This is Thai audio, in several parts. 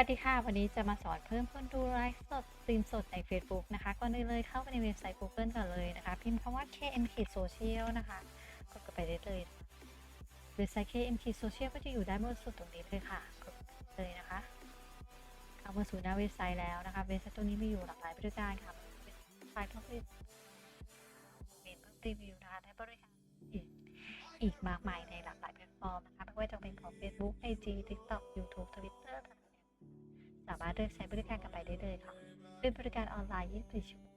วัสดีค่ะ วันนี้จะมาสอนเพิ่มคนดูไลฟ์สดสตรีมสดใน Facebook นะคะ ก่อนอื่นเลยเข้าไปในเว็บไซต์ Google ก่อนเลยนะคะ พิมพ์คำว่า KMK Social นะคะกดไปได้เลยเว็บไซต์ KMK Social ก็จะอยู่ด้านบนสุดตรงนี้เลยค่ะกดเลยนะคะเข้ามาสู่หน้าเว็บไซต์แล้วนะคะ เว็บไซต์ตัวนี้มีอยู่หลากหลายบริการค่ะไฟล์เพิ่มเติมเมนเพิ่มติมวิวนะคะได้บริการอีกอีกมากมายในหลากหลายแพลตฟอร์มนะคะไม่ว่าจะเป็นของ Facebook IG TikTok YouTube Twitter สามารถเลือกใช้บริการกันไปได้เลยค่ะ เป็นบริการออนไลน์24ชั่วโมง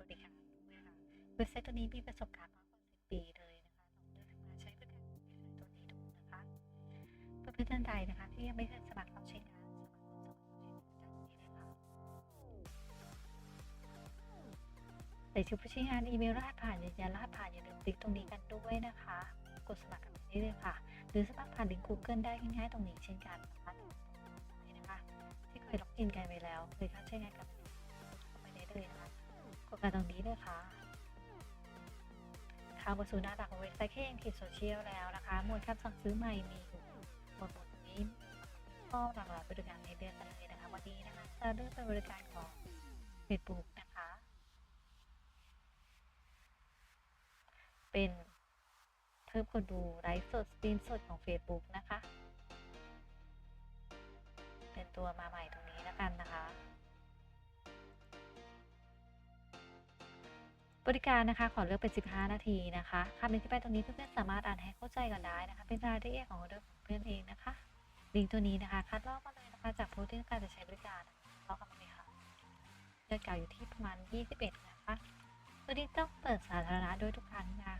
บริการด้วยค่ะเว็บไซต์ตัวนี้มีประสบการณ์มากกว่า10ปีเลยนะคะลองเลือกมาใช้บริการต์ตัวนี้ดูนะคะเพื่อนท่านใดนะคะที่ยังไม่เคยสมัครเข้าใช้งานสมัครเข้าใช้งานได้เลยค่ะใส่ชุดผู้ใช้งานอีเมลรหัสผ่านยืนยันรหัสผ่านอย่าลืมติ๊กตรงนี้กันด้วยนะคะ กดสมัครกันได้เลยค่ะ หรือสมัครผ่านลิงก์ Google ได้ง่ายๆตรงนี้เช่นกันนะคะ เคยล็อกอินกันไปแล้วเคยเข้าใช้งานกันไปแล้วเข้าไปได้เลยนะคะกดกันตรงนี้เลยค่ะเข้ามาสู่หน้าตาของเว็บไซต์ KMK Social แล้วนะคะ หมวดคำสั่งซื้อใหม่มีอยู่หมวดหมวดนี้ก็หลากหลายบริการในเดือนกันเลยนะคะวันนี้นะคะจะเลือกเป็นบริการของ Facebook นะคะ เป็นเพิ่มคนดูไลฟ์สดสตรีมสดของ Facebook นะคะ ตัวมาใหม่ตรงนี้แล้วกันนะคะ บริการนะคะขอเลือกเป็น 15 นาทีนะคะคำอธิบายตรงนี้เพื่อนๆสามารถอ่านให้เข้าใจก่อนได้นะคะ เป็นรายละเอียดของเดอร์ของเพื่อนเองนะคะลิงก์ตัวนี้นะคะ คัดลอกมาเลยนะคะจากผู้ที่ต้องการจะใช้บริการลอกกันมาเลยค่ะยอดเก่าอยู่ที่ประมาณ 21 นะคะตัวนี้ต้องเปิดสาธารณะด้วยทุกครั้งนะคะ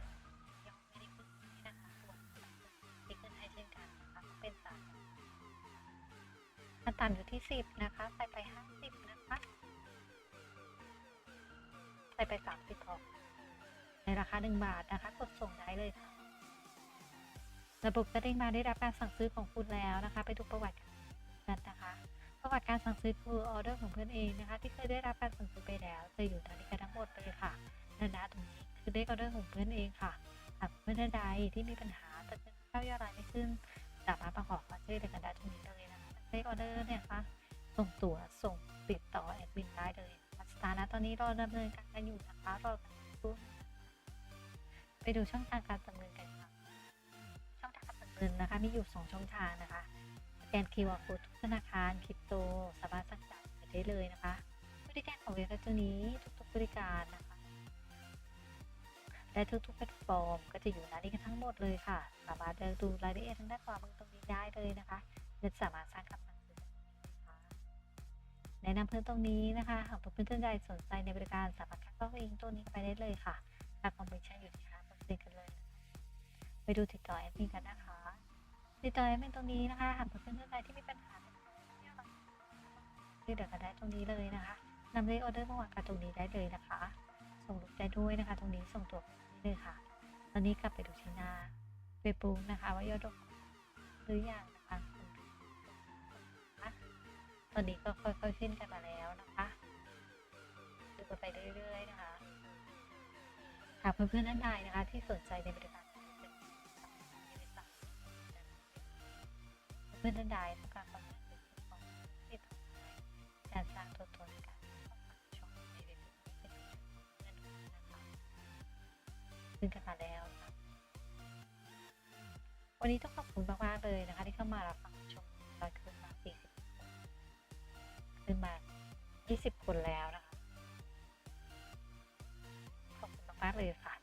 ต่ำอยู่ที่สิบนะคะ ใส่ไปห้าสิบนะคะ ใส่ไปสามสิบพอในราคาหนึ่งบาทนะคะ กดส่งได้เลยค่ะ ระบบจะเด้งมาได้รับการสั่งซื้อของคุณแล้วนะคะ ไปดูประวัติกันนะคะ ประวัติการสั่งซื้อคือออเดอร์ของเพื่อนเองนะคะ ที่เคยได้รับการสั่งซื้อไปแล้วจะอยู่ทางนี้กันทั้งหมดเลยค่ะนานาตรงนี้คือเลขออเดอร์ของเพื่อนเองค่ะหากเพื่อนใดที่มีปัญหาแต่เงินเข้ายอดรายไม่ขึ้นสามารถประกอบมาช่วยเหลือกันได้ ออเดอร์เนี่ยค่ะส่งตั๋วส่งติดต่อแอดมินได้เลยสถานะตอนนี้รอดำเนินการกันอยู่นะคะรอกันดูไปดูช่องทางการดำเนินกันค่ะช่องทางการดำเนินนะคะมีอยู่สองช่องทางนะคะสแกน QR code ทุกธนาคารคริปโตสามารถสั่งจ่ายได้เลยนะคะบริการของเว็บไซต์ตัวนี้ทุกๆบริการนะคะและทุกๆแพลตฟอร์มก็จะอยู่ในนี้กันทั้งหมดเลยค่ะ สามารถเลือกดูรายละเอียดทางด้านขวามือตรงนี้ได้เลยนะคะและสามารถสร้างคำ แนะนำเพิ่มตรงนี้นะคะหากเพื่อนๆท่านใดสนใจในบริการสามารถคลิกเข้าลิงก์ตัวนี้ไปได้เลยค่ะค่าคอมมิชชั่นอยู่ที่5เปอร์เซ็นต์กันเลย ไปดูติดต่อแอดมินกันนะคะติดต่อแอดมินตรงนี้นะคะหากเพื่อนๆท่านใดที่มีปัญหาที่เดี๋ยวกันได้ตรงนี้เลยนะคะนำเลขออเดอร์มาวางกันตรงนี้ได้เลยนะคะ ส่งรูปได้ด้วยนะคะ ตรงนี้ส่งตัวได้เลยค่ะ ตอนนี้กลับไปดูที่หน้าเฟซบุ๊กนะคะ ว่ายอดดหรือยัง อนนี้ก็ค่อยๆขึ้นกันมาแล้วนะคะดูกันไปเรื่อยๆนะคะหากเพื่อนๆท่านใดนะคะ ที่สนใจในบริการเพื่อนท่านใดต้องการความช่วยเหลือของที่ต้องการสร้างตัวตนการช่องในเว็บไซต์เป็นเพื่อนนะคะขึ้นกันมาแล้วค่ะวันนี้ต้องขอบคุณมากๆเลยนะคะ ที่เข้ามารับฟัง ขึ้นมา 20 คนแล้วนะคะ ขอบคุณมากๆเลยค่ะ